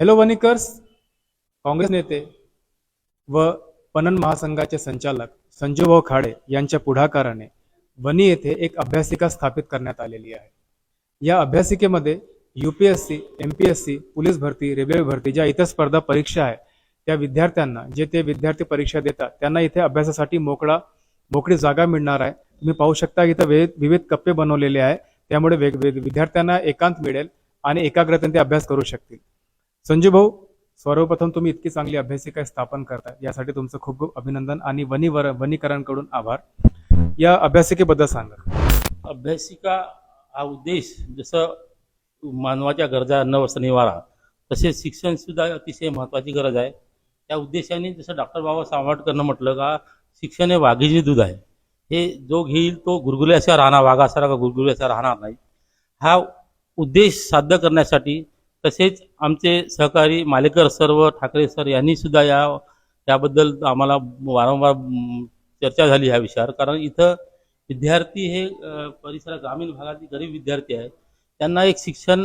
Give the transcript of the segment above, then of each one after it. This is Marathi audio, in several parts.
हॅलो वनिकर्स काँग्रेस नेते व पणन महासंघाचे संचालक संजूभाऊ खाडे यांच्या पुढाकाराने वनी येथे एक अभ्यासिका स्थापित करण्यात आलेली आहे. या अभ्यासिकेमध्ये U P S C M P S C police भरती रेल्वे भरती ज्या इतर स्पर्धा परीक्षा आहे त्या विद्यार्थ्यांना जे ते विद्यार्थी परीक्षा देतात त्यांना इथे अभ्यासासाठी मोकळा मोकळी जागा मिळणार आहे. तुम्ही पाहू शकता इथं विविध विविध कप्पे बनवलेले आहे. त्यामुळे वेग- विद्यार्थ्यांना एकांत मिळेल आणि एकाग्रतेने ते अभ्यास करू शकतील. संजू भाऊ सर्वप्रथम तुम्ही इतकी चांगली अभ्यासिका स्थापन करताय. यासाठी तुमचं खूप खूप अभिनंदन आणि वनीवर वनीकरांकडून आभार. या अभ्यासिकेबद्दल सांगा. अभ्यासिका हा उद्देश जसं मानवाच्या गरजा अन्न वस्त्र निवारा तसेच शिक्षण सुद्धा अतिशय महत्त्वाची गरज आहे. त्या उद्देशाने जसं डॉक्टर बाबासाहेब आंबेडकरनं म्हटलं का शिक्षण हे वाघीचे दूध आहे. हे जो घेईल तो गुरगुल्याशिवाय राहणार वाघासारखा गुरगुल्याशिवाय राहणार नाही. हा उद्देश साध्य करण्यासाठी तसेच आमचे सहकारी मालेकर सर व ठाकरे सर यांनी सुद्धा या याबद्दल आम्हाला वारंवार चर्चा झाली ह्या विषयावर. कारण इथं विद्यार्थी हे परिसरात ग्रामीण भागातील गरीब विद्यार्थी आहे त्यांना एक शिक्षण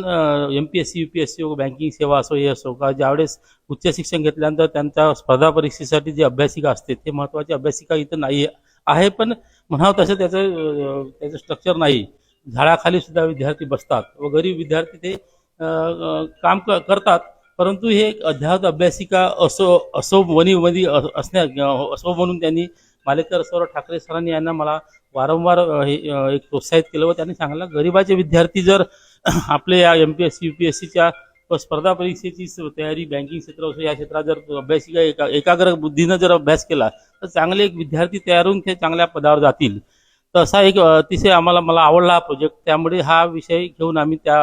M P S C U P S C banking सेवा असो हे असो का ज्यावेळेस उच्च शिक्षण घेतल्यानंतर त्यांच्या स्पर्धा परीक्षेसाठी जी अभ्यासिका असते ते महत्त्वाची अभ्यासिका इथं नाही आहे. पण म्हणावं तसं त्याचं त्याचं स्ट्रक्चर नाही. झाडाखाली सुद्धा विद्यार्थी बसतात व गरीब विद्यार्थी ते काम क करतात. परंतु हे एक अध्यात्म अभ्यासिका असो असो वनीमध्ये असण्या असो म्हणून त्यांनी मालेकर सर ठाकरे सरांनी यांना मला वारंवार हे एक प्रोत्साहित केलं व त्यांनी सांगितलं गरीबाचे विद्यार्थी जर आपले या M P S C U P S सीच्या स्पर्धा परीक्षेची तयारी बँकिंग क्षेत्र असो या क्षेत्रात जर अभ्यासिका एका एकाग्र बुद्धीनं जर अभ्यास केला तर चांगले एक विद्यार्थी तयार होऊन ते चांगल्या पदावर जातील. तर असा एक अतिशय आम्हाला मला आवडला हा प्रोजेक्ट त्यामुळे हा विषय घेऊन आम्ही त्या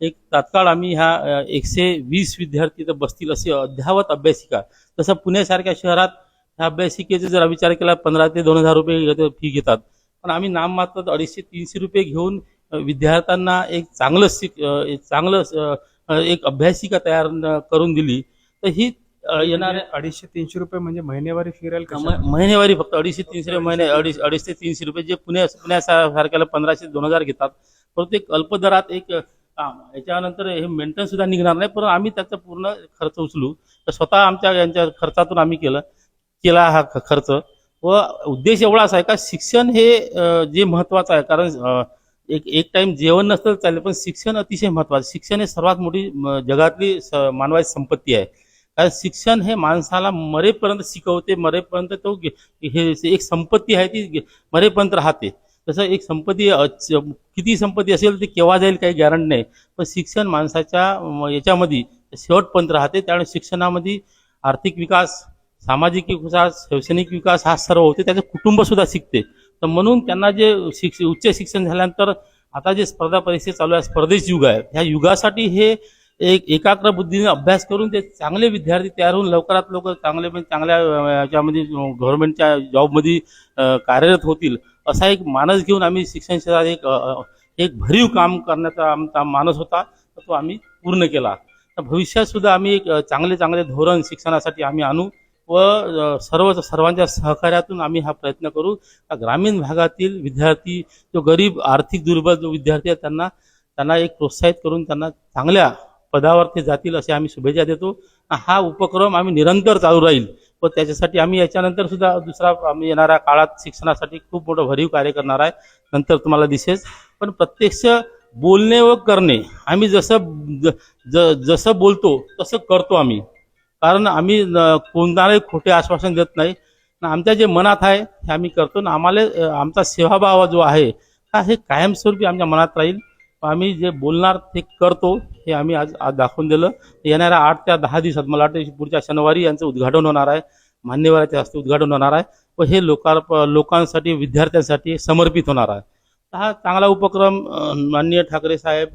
एक तात्काळ आम्ही ह्या एकशे वीस विद्यार्थी तर बसतील असे अद्यावत अभ्यासिका. तसं पुण्यासारख्या शहरात ह्या अभ्यासिकेचा जर विचार केला पंधरा ते दोन हजार रुपये फी घेतात. पण आम्ही नाममात्र अडीचशे तीनशे रुपये घेऊन विद्यार्थ्यांना एक चांगलं शिक एक चांगलं एक अभ्यासिका तयार करून दिली. तर ही अ, येणाऱ्या अडीचशे तीनशे रुपये म्हणजे महिनेवारी फी राहील का महिनेवारी फक्त अडीचशे तीनशे रुपये महिने अडीच अडीच ते तीनशे रुपये जे पुण्या पुण्यासारख्याला पंधराशे दोन हजार घेतात. परंतु एक अल्पदरात एक काम याच्यानंतर हे मेंटेनन्स सुद्धा निघणार नाही पण आम्ही त्याचा पूर्ण खर्च उचलू. तर स्वतः आमच्या यांच्या खर्चातून आम्ही केलं केला हा खर्च. व उद्देश एवढाच आहे का शिक्षण हे जे महत्त्वाचं आहे कारण एक एक टाइम जेवण नसतं चालेल पण शिक्षण अतिशय महत्त्वाचं शिक्षण हे सर्वात मोठी जगातली मानवाची संपत्ती आहे. कारण शिक्षण हे माणसाला मरेपर्यंत शिकवते मरेपर्यंत तो हे एक संपत्ती आहे ती मरेपर्यंत राहते. तसं एक संपत्ती अ, च- किती संपत्ती असेल ते केव्हा जाईल काही गॅरंटी नाही. पण शिक्षण माणसाच्या याच्यामध्ये शेवटपर्यंत राहते. त्यामुळे शिक्षणामध्ये आर्थिक विकास सामाजिक विकास शैक्षणिक विकास हा सर्व होते. त्याचं कुटुंब सुद्धा शिकते. तर म्हणून त्यांना जे शिक्ष उच्च शिक्षण झाल्यानंतर आता जे स्पर्धा परीक्षा चालू आहे स्पर्धेच युग आहे. ह्या युगासाठी हे एक एकाग्र बुद्धीने अभ्यास करून ते चांगले विद्यार्थी तयार होऊन लवकरात लवकर चांगले म्हणजे चांगल्या याच्यामध्ये गव्हर्नमेंटच्या जॉबमध्ये कार्यरत होतील. असा एक मानस घेऊन आम्ही शिक्षण क्षेत्रात एक एक भरीव काम करण्याचा आमचा मानस होता तर तो आम्ही पूर्ण केला. तर भविष्यात सुद्धा आम्ही एक चांगले चांगले धोरण शिक्षणासाठी आम्ही आणू व सर्व सर्वांच्या सहकार्यातून आम्ही हा प्रयत्न करू. ग्रामीण भागातील विद्यार्थी जो गरीब आर्थिक दुर्बल जो विद्यार्थी आहे त्यांना त्यांना एक प्रोत्साहित करून त्यांना चांगल्या पदावर ते जातील असे आम्ही शुभेच्छा देतो. हा उपक्रम आम्ही निरंतर चालू राहील. व त्याच्यासाठी आम्ही याच्यानंतर सुद्धा दुसरा आम्ही येणाऱ्या काळात शिक्षणासाठी खूप मोठं भरीव कार्य करणार आहे. नंतर तुम्हाला दिसेल. पण प्रत्यक्ष बोलणे व करणे आम्ही जसं ज- ज- जसं बोलतो तसं करतो आम्ही. कारण आम्ही न- कोणालाही खोटे आश्वासन देत नाही. आमच्या जे मनात आहे हे आम्ही करतो. ना आम्हाला आमचा सेवाभाव जो आहे हा हे कायमस्वरूपी आमच्या मनात राहील. आम्ही जे बोलणार ते करतो. हे आम्ही आज आज दाखवून दिलं. येणाऱ्या आठ त्या दहा दिवसात मला वाटतं पुढच्या शनिवारी यांचं उद्घाटन होणार आहे. मान्यवराच्या हस्ते उद्घाटन होणार आहे. व हे लोकार्प लोकांसाठी विद्यार्थ्यांसाठी समर्पित होणार आहे. हा चांगला उपक्रम माननीय ठाकरे साहेब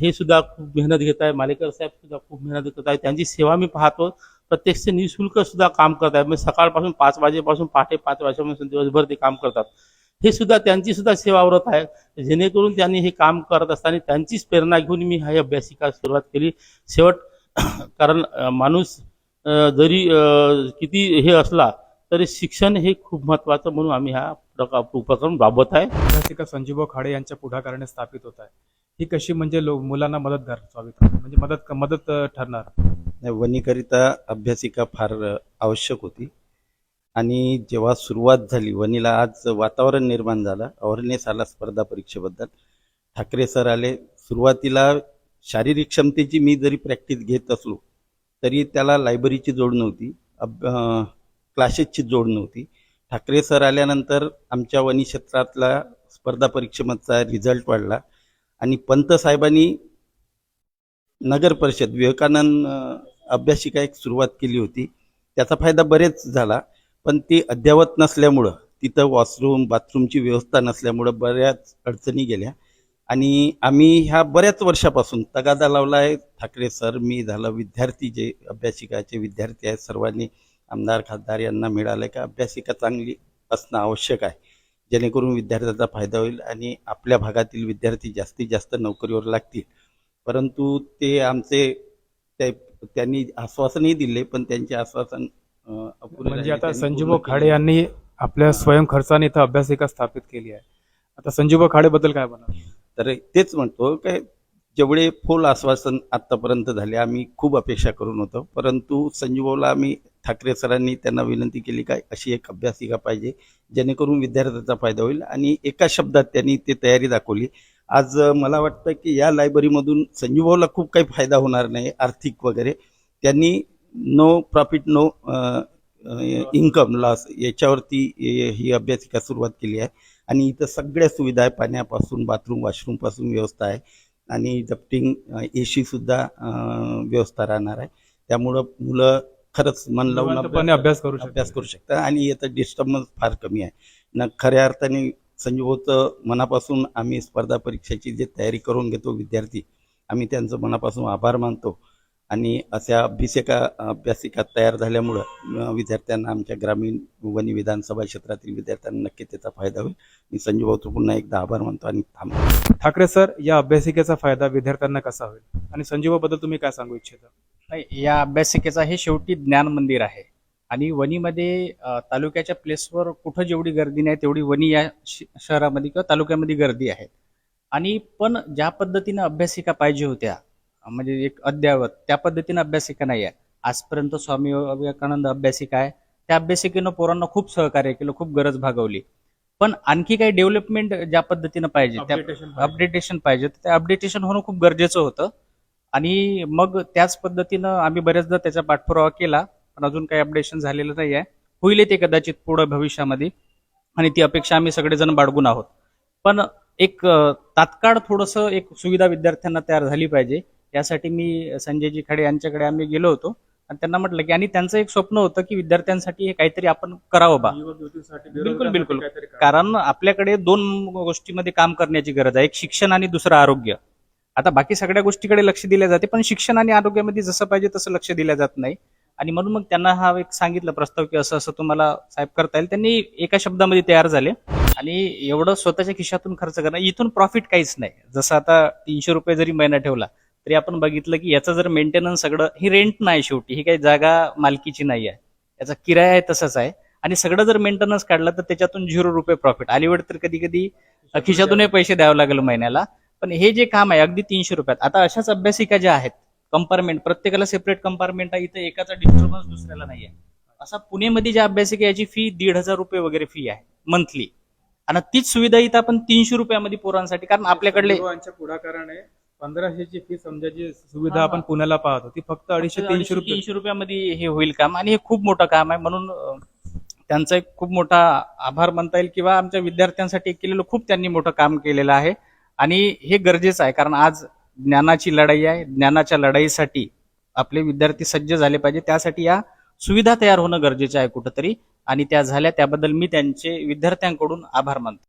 हे सुद्धा खूप मेहनत घेत आहे. मालेकर साहेब सुद्धा खूप मेहनत करत आहे त्यांची सेवा मी पाहतो. प्रत्यक्ष निशुल्क सुद्धा काम करत आहेत. म्हणजे सकाळपासून पाच वाजेपासून पहाटे पाच वाजेपासून दिवसभर ते काम करतात. हे सुद्धा त्यांची सुद्धा सेवा व्रत आहे. जेणेकरून त्यांनी हे काम करत असताना त्यांचीच प्रेरणा घेऊन मी हा अभ्यासिका सुरुवात केली. शेवट कारण माणूस जरी किती हे असला तरी शिक्षण हे खूप महत्त्वाचं म्हणून आम्ही हा प्रका- उपक्रम राबवत आहे. अभ्यासिका संजूभाऊ खाडे यांच्या पुढाकाराने स्थापित होत आहे. ही कशी म्हणजे लो मुलांना मदतगार? म्हणजे मदत मदत ठरणार. नाही, वनीकरिता अभ्यासिका फार आवश्यक होती. आणि जेव्हा सुरुवात झाली वनीला आज वातावरण निर्माण झालं. अवेअरनेस आला स्पर्धा परीक्षेबद्दल. ठाकरे सर आले. सुरुवातीला शारीरिक क्षमतेची मी जरी प्रॅक्टिस घेत असलो तरी त्याला लायब्ररीची जोड नव्हती. अब क्लासेसची जोड नव्हती. ठाकरे सर आल्यानंतर आमच्या वनी क्षेत्रातला स्पर्धा परीक्षेमधचा रिझल्ट वाढला. आणि पंत साहेबांनी नगर परिषद विवेकानंद अभ्यासिका एक सुरुवात केली होती. त्याचा फायदा बरेच झाला. पण ती अद्ययावत नसल्यामुळं तिथं वॉशरूम बाथरूमची व्यवस्था नसल्यामुळं बऱ्याच अडचणी गेल्या. आणि आम्ही ह्या बऱ्याच वर्षापासून तगादा लावला आहे ठाकरे सर मी झालं विद्यार्थी जे अभ्यासिकाचे विद्यार्थी आहेत सर्वांनी आमदार खासदार यांना मिळालं का? अभ्यासिका चांगली असणं आवश्यक आहे. जेणेकरून विद्यार्थ्याचा फायदा होईल आणि आपल्या भागातील विद्यार्थी जास्तीत जास्त नोकरीवर लागतील. परंतु ते आमचे ते त्यांनी आश्वासनही दिले पण त्यांचे आश्वासन म्हणजे. आता संजीव खाडे. यांनी आपल्या स्वयं खर्चाने इथं अभ्यासिका स्थापित केली आहे. आता संजीव खाडे बद्दल काय म्हणा तर तेच म्हणतो काय जेवढे फुल आश्वासन आतापर्यंत झाले आम्ही खूप अपेक्षा करून होतो. परंतु संजीवला आम्ही ठाकरे सरांनी त्यांना विनंती केली काय अशी एक अभ्यासिका पाहिजे जेणेकरून विद्यार्थ्याचा फायदा होईल. आणि एका शब्दात त्यांनी ते तयारी दाखवली. आज मला वाटतं की या लायब्ररीमधून संजीवला खूप काही फायदा होणार नाही आर्थिक वगैरे. त्यांनी no profit no income loss याच्यावरती ही अभ्यासिका सुरुवात केली आहे. आणि इथं सगळ्या सुविधा आहे पाण्यापासून बाथरूम वॉशरूमपासून व्यवस्था आहे. आणि जप्टिंग ए सुद्धा अ, व्यवस्था राहणार आहे. त्यामुळं मुलं खरंच मन लावून अभ्यास करू. अभ्यास करू शकतात. आणि याचं डिस्टर्बन्स फार कमी आहे. न खऱ्या अर्थाने संजीवचं मनापासून आम्ही स्पर्धा परीक्षेची जे तयारी करून घेतो विद्यार्थी आम्ही त्यांचं मनापासून आभार मानतो. आणि अशा अभ्यासिका अभ्यासिका तयार झाल्यामुळं विद्यार्थ्यांना आमच्या ग्रामीण वनी विधानसभा क्षेत्रातील विद्यार्थ्यांना नक्की त्याचा फायदा होईल. मी संजीव भाऊचं पुन्हा एकदा आभार मानतो आणि थांबतो ठाकरे सर या अभ्यासिकेचा फायदा विद्यार्थ्यांना कसा होईल? आणि संजीवबद्दल तुम्ही काय सांगू इच्छिता? नाही या अभ्यासिकेचा हे शेवटी ज्ञान मंदिर आहे. आणि वणीमध्ये अ, तालुक्याच्या प्लेसवर कुठं जेवढी गर्दी नाही तेवढी वणी या श- शहरामध्ये किंवा तालुक्यामध्ये गर्दी आहे. आणि पण ज्या पद्धतीनं अभ्यासिका पाहिजे होत्या म्हणजे एक अद्ययावत त्या पद्धतीनं अभ्यासिका नाही आहे. आजपर्यंत स्वामी विवेकानंद अभ्यासिका आहे. त्या अभ्यासिकेनं पोरांना खूप सहकार्य केलं खूप गरज भागवली. पण आणखी काही डेव्हलपमेंट ज्या पद्धतीनं पाहिजे त्या अपडेटेशन पाहिजे तर ते अपडेटेशन होणं खूप गरजेचं होतं. आणि मग त्याच पद्धतीनं आम्ही बऱ्याचदा त्याचा पाठपुरावा केला पण अजून काही अपडेशन झालेलं नाही आहे. होईल ते कदाचित पुढं भविष्यामध्ये. आणि ती अपेक्षा आम्ही सगळेजण बाळगून आहोत. पण एक तात्काळ थोडंसं एक सुविधा विद्यार्थ्यांना तयार झाली पाहिजे. यासाठी मी संजयजी खाडे यांच्याकडे आम्ही गेलो होतो. आणि त्यांना म्हटलं की आणि त्यांचं एक स्वप्न होतं की विद्यार्थ्यांसाठी हे काहीतरी आपण करावं बा. बिलकुल बिलकुल. कारण आपल्याकडे दोन गोष्टीमध्ये काम करण्याची गरज आहे. एक शिक्षण आणि दुसरं आरोग्य. आता बाकी सगळ्या गोष्टीकडे लक्ष दिले जाते पण शिक्षण आणि आरोग्यामध्ये जसं पाहिजे तसं लक्ष दिलं जात नाही. आणि म्हणून मग त्यांना हा एक सांगितलं प्रस्ताव की असं असं तुम्हाला साहेब करता येईल. त्यांनी एका शब्दामध्ये तयार झाले. आणि एवढं स्वतःच्या खिशातून खर्च करणं इथून प्रॉफिट काहीच नाही. जसं आता तीनशे रुपये जरी महिना ठेवला तरी आपण बघितलं की याचं जर मेंटेनन्स सगळं ही रेंट नाही शेवटी ही काही जागा मालकीची नाही आहे. याचा किराया आहे तसंच आहे. आणि सगळं जर मेंटेनन्स काढलं तर त्याच्यातून झिरो रुपये प्रॉफिट अलीकडे तर कधी कधी खिशातूनही पैसे द्यावे लागेल महिन्याला. पण हे जे काम आहे अगदी तीनशे रुपयात. आता अशाच अभ्यासिका ज्या आहेत कंपार्टमेंट प्रत्येकाला सेपरेट कंपार्टमेंट आहे इथं एकाचा डिस्टर्बन्स दुसऱ्याला नाही आहे. असा पुणेमध्ये ज्या अभ्यासिका याची फी दीड हजार रुपये वगैरे फी आहे मंथली आणि तीच सुविधा इथं आपण तीनशे रुपयामध्ये पोरांसाठी कारण आपल्याकडले पुढाकाराने पंधराशेची फी समजायची सुविधा हा, आपण. पुण्याला पाहतो ती फक्त अडीचशे तीनशे रुपये. तीनशे रुपयामध्ये हे होईल काम आणि हे खूप मोठं काम आहे. म्हणून त्यांचा एक खूप मोठा आभार म्हणता येईल किंवा आमच्या विद्यार्थ्यांसाठी केलेलं खूप त्यांनी मोठं काम केलेलं आहे. आणि हे गरजेचं आहे कारण आज ज्ञानाची लढाई आहे. ज्ञानाच्या लढाईसाठी आपले विद्यार्थी सज्ज झाले पाहिजे. त्यासाठी या सुविधा तयार होणं गरजेचं आहे कुठंतरी. आणि त्या झाल्या त्याबद्दल मी त्यांचे विद्यार्थ्यांकडून आभार मानतो.